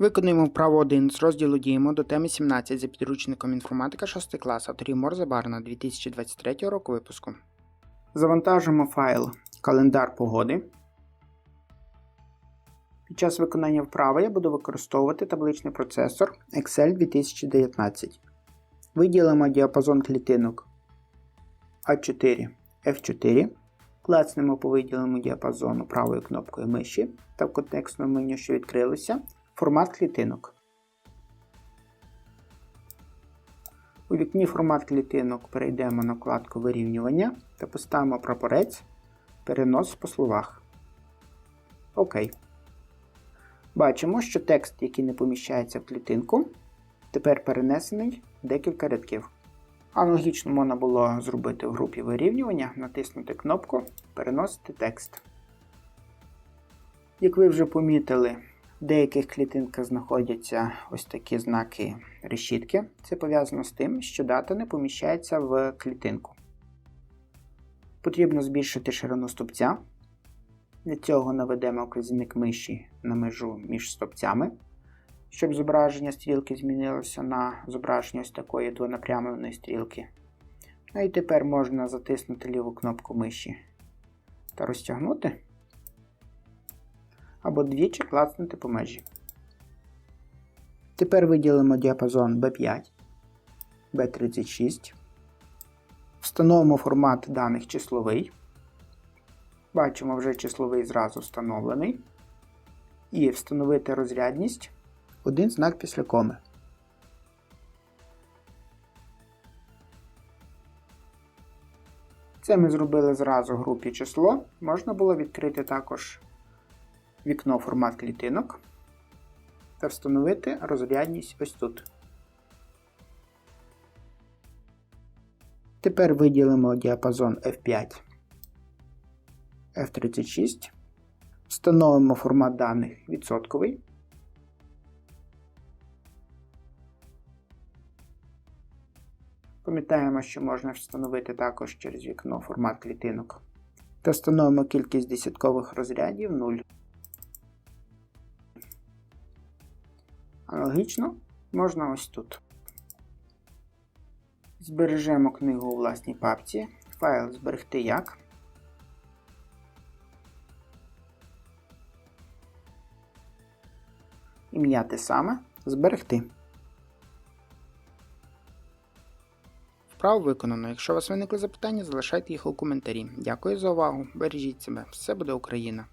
Виконуємо вправу 1 з розділу Діємо до теми 17 за підручником інформатика 6 клас авторів Морза Барна 2023 року випуску. Завантажимо файл Календар погоди. Під час виконання вправи я буду використовувати табличний процесор Excel 2019. Виділимо діапазон клітинок А4 F4. Клацнемо по виділеному діапазону правою кнопкою миші та в контекстному меню, що відкрилося, формат клітинок. У вікні формат клітинок перейдемо на вкладку вирівнювання та поставимо прапорець Перенос по словах. ОК. Бачимо, що текст, який не поміщається в клітинку, тепер перенесений декілька рядків. Аналогічно можна було зробити в групі вирівнювання, натиснути кнопку Переносити текст. Як ви вже помітили, в деяких клітинках знаходяться ось такі знаки решітки. Це пов'язано з тим, що дата не поміщається в клітинку. Потрібно збільшити ширину стовпця. Для цього наведемо вказівник миші на межу між стовпцями, щоб зображення стрілки змінилося на зображення ось такої двонапрямленої стрілки. Ну і тепер можна затиснути ліву кнопку миші та розтягнути або двічі клацнути по межі. Тепер виділимо діапазон B5, B36. Встановимо формат даних числовий. Бачимо вже числовий зразу встановлений. І встановити розрядність один знак після коми. Це ми зробили зразу групі число. Можна було відкрити також вікно формат клітинок та встановити розрядність ось тут. Тепер виділимо діапазон F5, F36, встановимо формат даних відсотковий. Пам'ятаємо, що можна встановити також через вікно формат клітинок. Та встановимо кількість десяткових розрядів 0. Аналогічно можна ось тут. Збережемо книгу у власній папці. Файл зберегти як. Ім'я те саме. Зберегти. Вправо виконано. Якщо у вас виникли запитання, залишайте їх у коментарі. Дякую за увагу. Бережіть себе. Все буде Україна!